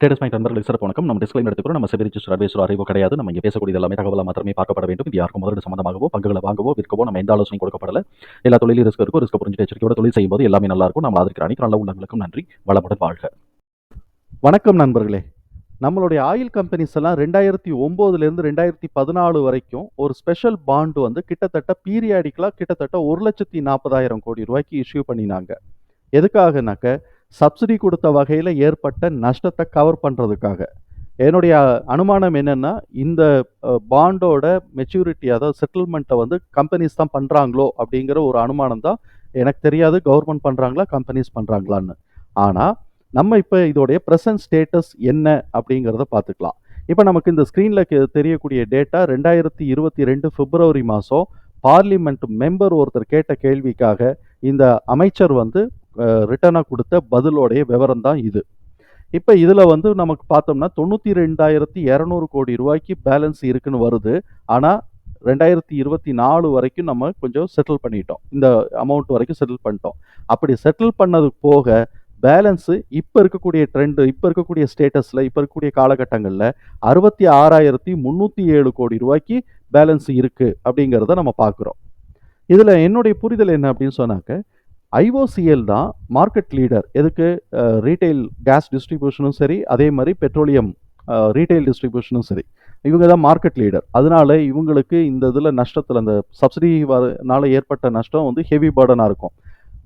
Traders point நண்பர்களுக்கு சிறப்பு வணக்கம். நம்ம டிஸ்கிளைம் எடுத்துக்கிறோம் நம்ம செபி ரிஜிஸ்டர் அட்வைசர் அறிவோ கிடையாது. நம்ம இங்கே பேசக்கூடிய எல்லாமே தகவலாக மாத்திரமே பார்க்கப்பட வேண்டும். இது யாருக்கும் முதலீடு சம்மந்தமாகவோ பங்குகளை வாங்கவோ விற்கவோ நம்ம எந்த ஆலோசனை கொடுக்கப்படல. எல்லா தொழிலும் ரிஸ்க் இருக்கும் ரிஸ்க் புரிஞ்சு எச்சரிக்கையோட தொழில் செய்யும்போது எல்லாமே நல்லா இருக்கும். நம்ம அதற்கு அனைத்து நல்ல உள்ளங்களுக்கும் நன்றி. வளமுடன் வாழ்க. வணக்கம் நண்பர்களே. நம்மளுடைய ஆயில் கம்பெனிஸ் எல்லாம் ரெண்டாயிரத்தி ஒம்போதுலேருந்து ரெண்டாயிரத்தி பதினாலு வரைக்கும் ஒரு ஸ்பெஷல் பாண்டு வந்து கிட்டத்தட்ட பீரியாடிக்கலாக கிட்டத்தட்ட ஒரு லட்சத்தி நாற்பதாயிரம் கோடி ரூபாய்க்கு இஷ்யூ பண்ணினாங்க. எதுக்காகனாக்க சப்சிடி கொடுத்த வகையில் ஏற்பட்ட நஷ்டத்தை கவர் பண்ணுறதுக்காக என்னுடைய அனுமானம் என்னென்னா இந்த பாண்டோட மெச்சூரிட்டி அதாவது செட்டில்மெண்ட்டை வந்து கம்பெனிஸ் தான் பண்ணுறாங்களோ அப்படிங்கிற ஒரு அனுமானம் தான் எனக்கு தெரியாது. கவர்மெண்ட் பண்ணுறாங்களா கம்பெனிஸ் பண்ணுறாங்களான்னு ஆனால் நம்ம இப்போ இதோடைய ப்ரெசன்ட் ஸ்டேட்டஸ் என்ன அப்படிங்கிறத பார்த்துக்கலாம். இப்போ நமக்கு இந்த ஸ்க்ரீனில் தெரியக்கூடிய டேட்டா ரெண்டாயிரத்தி இருபத்தி ரெண்டு பிப்ரவரி மாதம் பார்லிமெண்ட் மெம்பர் ஒருத்தர் கேட்ட கேள்விக்காக இந்த அமைச்சர் வந்து ரிட்டனாக கொடுத்த பதிலோடைய விவரம் தான் இது. இப்போ இதில் வந்து நமக்கு பார்த்தோம்னா தொண்ணூற்றி ரெண்டாயிரத்தி இரநூறு கோடி ரூபாய்க்கு பேலன்ஸ் இருக்குன்னு வருது. ஆனால் ரெண்டாயிரத்தி இருபத்தி நாலு வரைக்கும் நம்ம கொஞ்சம் செட்டில் பண்ணிட்டோம். இந்த அமௌண்ட் வரைக்கும் செட்டில் பண்ணிட்டோம். அப்படி செட்டில் பண்ணது போக பேலன்ஸு இப்போ இருக்கக்கூடிய ட்ரெண்டு இப்போ இருக்கக்கூடிய ஸ்டேட்டஸில் இப்போ இருக்கக்கூடிய காலகட்டங்களில் அறுபத்தி ஆறாயிரத்தி முந்நூற்றி ஏழு கோடி ரூபாய்க்கு பேலன்ஸ் இருக்குது அப்படிங்கிறத நம்ம பார்க்குறோம். இதில் என்னுடைய புரிதல் என்ன அப்படின்னு சொன்னாக்க ஐஓசிஎல் தான் மார்க்கெட் லீடர் எதுக்கு? ரீட்டைல் கேஸ் டிஸ்ட்ரிபியூஷனும் சரி அதே மாதிரி பெட்ரோலியம் ரீட்டைல் டிஸ்ட்ரிபியூஷனும் சரி. இவங்க தான் மார்க்கெட் லீடர் அதனால இவங்களுக்கு இந்த இதில் நஷ்டத்தில் அந்த சப்சிடி வரனால ஏற்பட்ட நஷ்டம் வந்து ஹெவி பேர்டனாக இருக்கும்.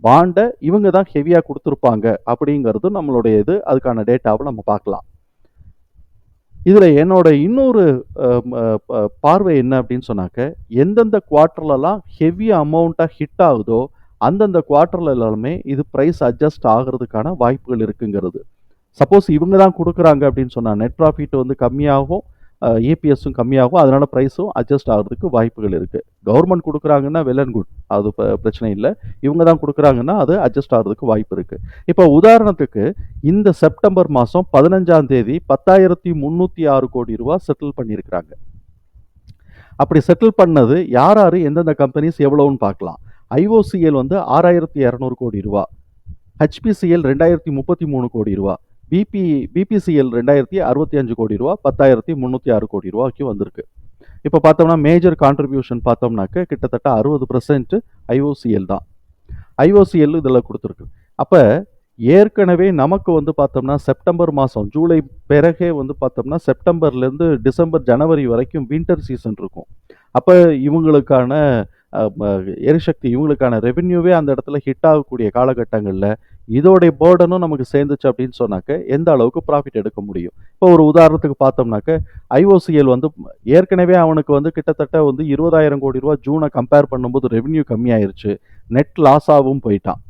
பாண்டை இவங்க தான் ஹெவியாக கொடுத்துருப்பாங்க அப்படிங்கிறது நம்மளுடைய இது. அதுக்கான டேட்டாவை நம்ம பார்க்கலாம். இதில் என்னோட இன்னொரு பார்வை என்ன அப்படின்னு சொன்னாக்க எந்தெந்த குவார்ட்டர்லலாம் ஹெவி அமௌண்ட்டாக ஹிட் ஆகுதோ அந்தந்த குவார்ட்டரில் எல்லாமே இது ப்ரைஸ் அட்ஜஸ்ட் ஆகிறதுக்கான வாய்ப்புகள் இருக்குங்கிறது. சப்போஸ் இவங்க தான் கொடுக்குறாங்க அப்படின்னு சொன்னால் நெட் ப்ராஃபிட் வந்து கம்மியாகும் ஏபிஎஸும் கம்மியாகும் அதனால ப்ரைஸும் அட்ஜஸ்ட் ஆகிறதுக்கு வாய்ப்புகள் இருக்குது கவர்மெண்ட் கொடுக்குறாங்கன்னா வெல் அண்ட் குட் அது பிரச்சனை இல்லை. இவங்க தான் கொடுக்குறாங்கன்னா அது அட்ஜஸ்ட் ஆகிறதுக்கு வாய்ப்பு இருக்குது இப்போ உதாரணத்துக்கு இந்த செப்டம்பர் மாதம் பதினஞ்சாம் தேதி பத்தாயிரத்தி முந்நூற்றி ஆறு கோடி ரூபா செட்டில் பண்ணியிருக்கிறாங்க. அப்படி செட்டில் பண்ணது யார் யார் எந்தெந்த கம்பெனிஸ் எவ்வளோன்னு பார்க்கலாம். ஐஓசிஎல் வந்து ஆறாயிரத்தி இரநூறு கோடி ரூபா. ஹெச்பிசிஎல் ரெண்டாயிரத்தி முப்பத்தி மூணு கோடி ரூபா. பிபி பிபிசிஎல் ரெண்டாயிரத்தி அறுபத்தி அஞ்சு கோடி ரூபா. பத்தாயிரத்தி முந்நூற்றி ஆறு கோடி ரூபாய்க்கு வந்திருக்கு. இப்போ பார்த்தோம்னா மேஜர் கான்ட்ரிபியூஷன் பார்த்தோம்னாக்க கிட்டத்தட்ட அறுபது பர்சன்ட் ஐஓசிஎல் தான். ஐஓசிஎல் இதில் கொடுத்துருக்கு. அப்போ ஏற்கனவே நமக்கு வந்து பார்த்தோம்னா செப்டம்பர் மாதம் ஜூலை பிறகே வந்து பார்த்தோம்னா செப்டம்பர்லேருந்து டிசம்பர் ஜனவரி வரைக்கும் வின்டர் சீசன் இருக்கும். அப்போ இவங்களுக்கான எரிசக்தி இவங்களுக்கான ரெவென்யூவே அந்த இடத்துல ஹிட் ஆகக்கூடிய காலகட்டங்களில் இதோடைய பேர்டனும் நமக்கு சேர்ந்துச்சு அப்படின்னு சொன்னாக்க எந்த அளவுக்கு ப்ராஃபிட் எடுக்க முடியும்? இப்போ ஒரு உதாரணத்துக்கு பார்த்தோம்னாக்க ஐஓசிஎல் வந்து ஏற்கனவே அவனுக்கு வந்து கிட்டத்தட்ட வந்து இருபதாயிரம் கோடி ரூபா ஜூனை கம்பேர் பண்ணும்போது ரெவென்யூ கம்மியாயிருச்சு. நெட் லாஸாகவும் போயிட்டான்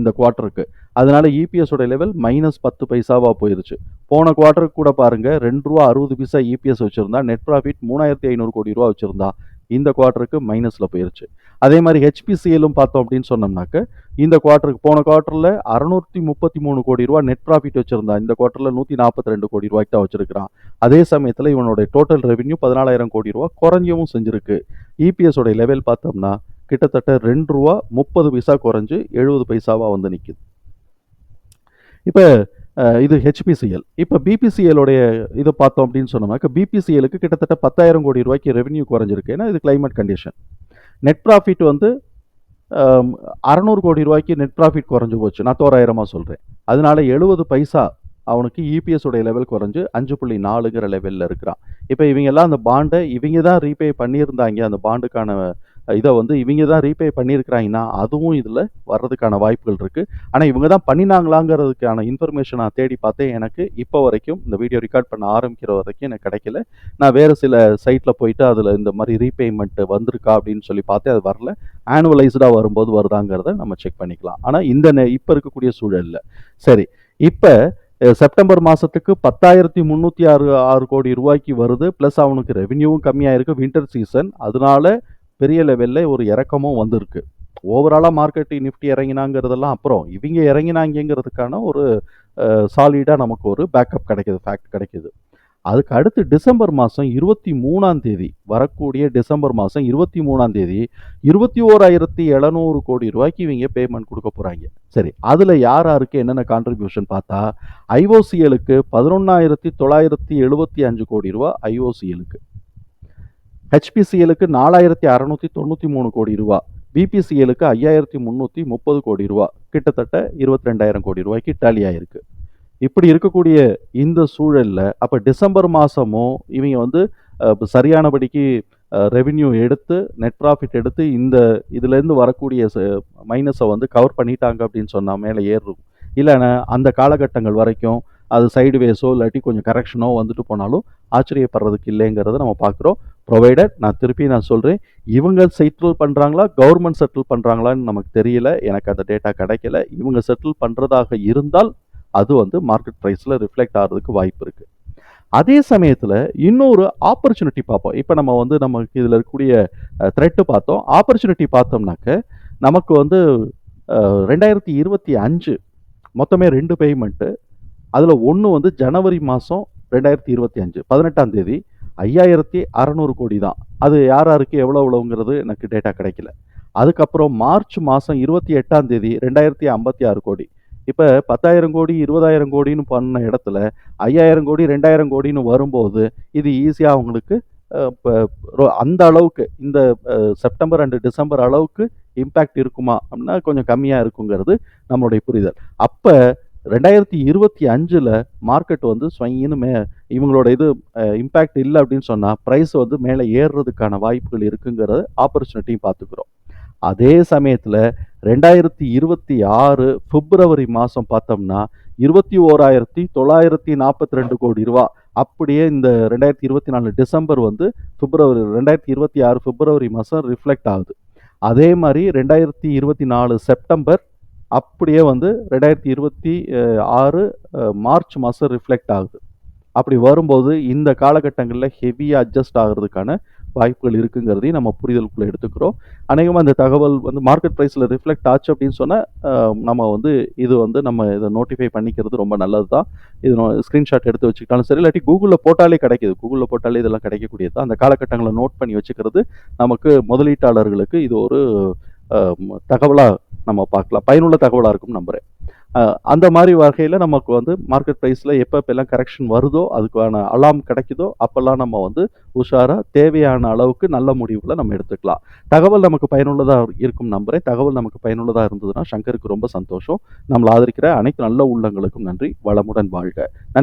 இந்த குவார்ட்டருக்கு அதனால இபிஎஸோட லெவல் மைனஸ் பத்து பைசாவாக போயிருச்சு. போன குவார்ட்டருக்கு கூட பாருங்க ரெண்டு ரூபா அறுபது பைசா இபிஎஸ் வச்சிருந்தா நெட் ப்ராஃபிட் மூணாயிரத்தி ஐநூறு கோடி ரூபா வச்சுருந்தா. இந்த குவார்ட்டருக்கு மைனஸில் போயிருச்சு. அதே மாதிரி ஹெச்பிசிஎலும் பார்த்தோம் அப்படின்னு சொன்னோம்னாக்க இந்த குவார்ட்டருக்கு போன குவார்ட்டரில் அறுநூற்றி முப்பத்தி மூணு கோடி ரூபா நெட் ப்ராஃபிட் வச்சுருந்தா இந்த குவார்ட்டரில் நூற்றி நாற்பத்தி ரெண்டு கோடி ரூபாய்க்கு தான் வச்சிருக்கிறான். அதே சமயத்தில் இவனுடைய டோட்டல் ரெவென்யூ பதினாலாயிரம் கோடி ரூபா குறைஞ்சவும் செஞ்சுருக்கு. இபிஎஸோடைய லெவல் பார்த்தோம்னா கிட்டத்தட்ட ரெண்டு ரூபா முப்பது பைசா குறைஞ்சு எழுபது பைசாவாக வந்து நிற்குது இப்போ இது ஹெச்பிசிஎல் இப்போ பிபிசிஎலுடைய இதை பார்த்தோம் அப்படின்னு சொன்னோம்னாக்க பிபிசிஎலுக்கு கிட்டத்தட்ட பத்தாயிரம் கோடி ரூபாய்க்கு ரெவன்யூ குறைஞ்சிருக்கு. ஏன்னா இது கிளைமேட் கண்டிஷன் நெட் ப்ராஃபிட் வந்து அறநூறு கோடி ரூபாய்க்கு நெட் ப்ராஃபிட் குறைஞ்சி போச்சு. நான் தோராயிரமாக சொல்கிறேன் அதனால எழுபது பைசா அவனுக்கு இபிஎஸ் உடைய லெவல் குறைஞ்சு அஞ்சு புள்ளி நாலுங்கிற லெவலில் இருக்கிறான். இப்போ இவங்க எல்லாம் அந்த பாண்டை இவங்க தான் ரீபே பண்ணியிருந்தாங்க. அந்த பாண்டுக்கான இதை வந்து இவங்க தான் ரீபே பண்ணியிருக்கிறாங்கன்னா அதுவும் இதில் வர்றதுக்கான வாய்ப்புகள் இருக்குது ஆனால் இவங்க தான் பண்ணினாங்களாங்கிறதுக்கான இன்ஃபர்மேஷன் நான் தேடி பார்த்தேன். எனக்கு இப்போ வரைக்கும் இந்த வீடியோ ரெக்கார்ட் பண்ண ஆரம்பிக்கிற வரைக்கும் எனக்கு கிடைக்கல. நான் வேறு சில சைட்டில் போயிட்டு அதில் இந்த மாதிரி ரீபேமெண்ட் வந்திருக்கா அப்படின்னு சொல்லி பார்த்தேன். அது வரல. ஆனுவலைஸ்டாக வரும்போது வருதாங்கிறத நம்ம செக் பண்ணிக்கலாம். ஆனால் இந்த இப்போ இருக்கக்கூடிய சூழலில். சரி இப்போ செப்டம்பர் மாதத்துக்கு பத்தாயிரத்தி முந்நூற்றி ஆறு ஆறு கோடி ரூபாய்க்கு வருது. ப்ளஸ் அவனுக்கு ரெவென்யூவும் கம்மியாக இருக்குது வின்டர் சீசன் அதனால பெரிய லெவலில் ஒரு இறக்கமும் வந்திருக்கு. ஓவராலாக மார்க்கெட்டு நிஃப்டி இறங்கினாங்கிறதெல்லாம் அப்புறம் இவங்க இறங்கினாங்கிறதுக்கான ஒரு சாலிடாக நமக்கு ஒரு பேக்கப் கிடைக்கிது ஃபேக்ட் கிடைக்கிது. அதுக்கு அடுத்து டிசம்பர் மாதம் இருபத்தி மூணாம் தேதி வரக்கூடிய டிசம்பர் மாதம் இருபத்தி மூணாம் தேதி இருபத்தி ஓராயிரத்தி எழுநூறு கோடி ரூபாய்க்கு இவங்க பேமெண்ட் கொடுக்க போகிறாங்க சரி அதில் யார் யாருக்கு என்னென்ன கான்ட்ரிபியூஷன் பார்த்தா ஐஓசிஎலுக்கு பதினொன்றாயிரத்தி தொள்ளாயிரத்தி எழுபத்தி அஞ்சு கோடி ரூபா ஐஓசிஎலுக்கு ஹெச்பிசிஎலுக்கு நாலாயிரத்தி அறநூற்றி தொண்ணூற்றி மூணு கோடி ரூபா பிபிசிஎலுக்கு ஐயாயிரத்தி முந்நூற்றி முப்பது கோடி ரூபா கிட்டத்தட்ட இருபத்தி ரெண்டாயிரம் கோடி ரூபாய்க்கு டாலி ஆயிருக்கு இப்படி இருக்கக்கூடிய இந்த சூழலில் அப்போ டிசம்பர் மாதமும் இவங்க வந்து சரியானபடிக்கு ரெவின்யூ எடுத்து நெட் ப்ராஃபிட் எடுத்து இந்த இதுலேருந்து வரக்கூடிய மைனஸை வந்து கவர் பண்ணிட்டாங்க அப்படின்னு சொன்னால் மேலே ஏறும். இல்லைன்னா அந்த காலகட்டங்கள் வரைக்கும் அது சைடு வேஸோ இல்லாட்டி கொஞ்சம் கரெக்ஷனோ வந்துட்டு போனாலும் ஆச்சரியப்படுறதுக்கு இல்லைங்கிறத நம்ம பார்க்குறோம். ப்ரொவைடர் நான் திருப்பி நான் சொல்கிறேன் இவங்க செட்டில் பண்ணுறாங்களா கவர்மெண்ட் செட்டில் பண்ணுறாங்களான்னு நமக்கு தெரியல. எனக்கு அந்த டேட்டா கிடைக்கல. இவங்க செட்டில் பண்ணுறதாக இருந்தால் அது வந்து மார்க்கெட் ப்ரைஸில் ரிஃப்ளெக்ட் ஆகிறதுக்கு வாய்ப்பு இருக்குது அதே சமயத்தில் இன்னொரு ஆப்பர்ச்சுனிட்டி பார்ப்போம். இப்போ நம்ம வந்து நமக்கு இதில் இருக்கக்கூடிய த்ரெட்டு பார்த்தோம். ஆப்பர்ச்சுனிட்டி பார்த்தோம்னாக்க நமக்கு வந்து ரெண்டாயிரத்தி இருபத்தி அஞ்சு மொத்தமே ரெண்டு பேமெண்ட்டு அதில் ஒன்று வந்து ஜனவரி மாதம் ரெண்டாயிரத்தி இருபத்தி அஞ்சு பதினெட்டாம் தேதி. ஐயாயிரத்தி அறநூறு கோடி தான் அது யார் யாருக்கு எவ்வளோ எவ்வளோங்கிறது எனக்கு டேட்டா கிடைக்கல. அதுக்கப்புறம் மார்ச் மாதம் இருபத்தி எட்டாம் தேதி ரெண்டாயிரத்தி ஐம்பத்தி ஆறு கோடி. இப்போ பத்தாயிரம் கோடி இருபதாயிரம் கோடின்னு பண்ண இடத்துல ஐயாயிரம் கோடி ரெண்டாயிரம் கோடின்னு வரும்போது இது ஈஸியாக அவங்களுக்கு இப்போ ரொ- அந்த அளவுக்கு இந்த செப்டம்பர் அண்டு டிசம்பர் அளவுக்கு இம்பேக்ட் இருக்குமா அப்படின்னா கொஞ்சம் கம்மியாக இருக்குங்கிறது நம்மளுடைய புரிதல். அப்போ ரெண்டாயிரத்தி இருபத்தி அஞ்சில் மார்க்கெட் வந்து ஸ்வங்கின்னு மே இவங்களோட இது இம்பேக்ட் இல்லை அப்படின்னு சொன்னால் ப்ரைஸ் வந்து மேலே ஏறுறதுக்கான வாய்ப்புகள் இருக்குங்கிற ஆப்பர்ச்சுனிட்டியும் பார்த்துக்கிறோம். அதே சமயத்தில் ரெண்டாயிரத்தி இருபத்தி ஆறு பிப்ரவரி மாதம் பார்த்தோம்னா இருபத்தி ஓராயிரத்தி தொள்ளாயிரத்தி நாற்பத்தி ரெண்டு கோடி ரூபா. அப்படியே இந்த ரெண்டாயிரத்தி இருபத்தி நாலு டிசம்பர் வந்து பிப்ரவரி ரெண்டாயிரத்தி இருபத்தி ஆறு பிப்ரவரி மாதம் ரிஃப்ளெக்ட் ஆகுது. அதே மாதிரி ரெண்டாயிரத்தி இருபத்தி நாலு செப்டம்பர் அப்படியே வந்து ரெண்டாயிரத்தி இருபத்தி ஆறு மார்ச் மாதம் ரிஃப்ளெக்ட் ஆகுது. அப்படி வரும்போது இந்த காலகட்டங்களில் ஹெவியாக அட்ஜஸ்ட் ஆகிறதுக்கான வாய்ப்புகள் இருக்குங்கிறதையும் நம்ம புரிதலுக்குள்ளே எடுத்துக்கிறோம். அநேகமாக இந்த தகவல் வந்து மார்க்கெட் ப்ரைஸில் ரிஃப்ளெக்ட் ஆச்சு அப்படின்னு சொன்னால் நம்ம வந்து இது வந்து நம்ம இதை நோட்டிஃபை பண்ணிக்கிறது ரொம்ப நல்லது தான் இது ஸ்க்ரீன்ஷாட் எடுத்து வச்சுக்கிட்டாலும் சரி இல்லாட்டி கூகுளில் போட்டாலே கிடைக்குது. கூகுளில் போட்டாலே இதெல்லாம் கிடைக்கக்கூடியது தான். அந்த காலகட்டங்களை நோட் பண்ணி வச்சுக்கிறது நமக்கு முதலீட்டாளர்களுக்கு இது ஒரு தகவலாக நம்ம பார்க்கலாம். பயனுள்ள தகவலாக இருக்கும் நம்புகிறேன் அந்த மாதிரி வகையில் நமக்கு வந்து மார்க்கெட் ப்ரைஸில் எப்போ எப்பெல்லாம் கரெக்ஷன் வருதோ அதுக்கான அலாம் கிடைக்குதோ அப்போல்லாம் நம்ம வந்து உஷாராக தேவையான அளவுக்கு நல்ல முடிவில் நம்ம எடுத்துக்கலாம். தகவல் நமக்கு பயனுள்ளதாக இருக்கும் நம்புகிறேன் தகவல் நமக்கு பயனுள்ளதாக இருந்ததுன்னா சங்கருக்கு ரொம்ப சந்தோஷம். நம்மளை ஆதரிக்கிற அனைத்து நல்ல உள்ளங்களுக்கும் நன்றி. வளமுடன் வாழ்க.